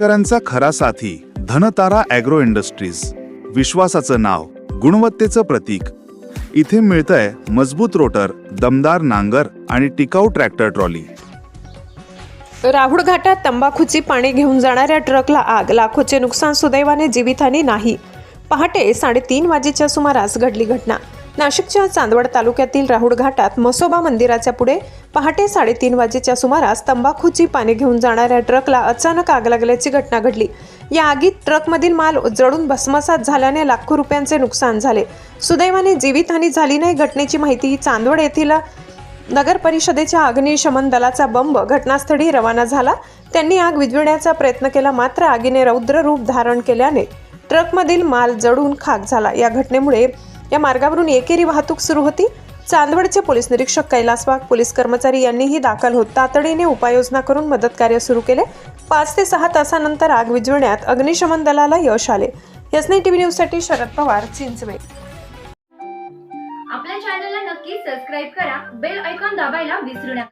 शेतकऱ्यांचा खरा साथी धनतारा ॲग्रो इंडस्ट्रीज. विश्वासाचं नाव गुणवत्तेचं प्रतीक. इथे मिळतंय मजबूत रोटर दमदार नांगर आणि टिकाऊ ट्रॅक्टर ट्रॉली. राहुळ घाटात तंबाखूची पाणी घेऊन जाणाऱ्या ट्रकला आग लाखोचे नुकसान सुदैवाने जीवितहानी नाही. पहाटे साडेतीन वाजेच्या सुमारास घडली घटना. नाशिकच्या चांदवड तालुक्यातील राहुड घाटात मसोबा मंदिराच्या पुढे पहाटे साडेतीन वाजेच्या सुमारास तंबाखूची पाने घेऊन जाणाऱ्या ट्रकला अचानक आग लागल्याची घटना घडली. या आगीत ट्रकमधील माल जळून भस्मसात झाल्याने लाखो रुपयांचे नुकसान झाले. सुदैवाने जीवितहानी झाली नाही घटनेची माहिती चांदवड येथील नगर परिषदेच्या अग्निशमन दलाचा बंब घटनास्थळी रवाना झाला. त्यांनी आग विझविण्याचा प्रयत्न केला मात्र आगीने रौद्र रूप धारण केल्याने ट्रकमधील माल जळून खाक झाला. या घटनेमुळे या मार्गावरून एकेरी वाहतूक सुरू होती. चांदवडचे पोलीस निरीक्षक कैलास वाघ पोलीस कर्मचारी यांनीही दाखल होत तातडीने उपाययोजना करून मदत कार्य सुरू केले. पाच ते सहा तासानंतर आग विझविण्यात अग्निशमन दलाला यश आले. एस टीव्ही न्यूजसाठी शरद पवार चिंचवे. आपल्या चॅनलला नक्की सबस्क्राईब करा. बेल ऐकॉन दाबायला विसरू नका.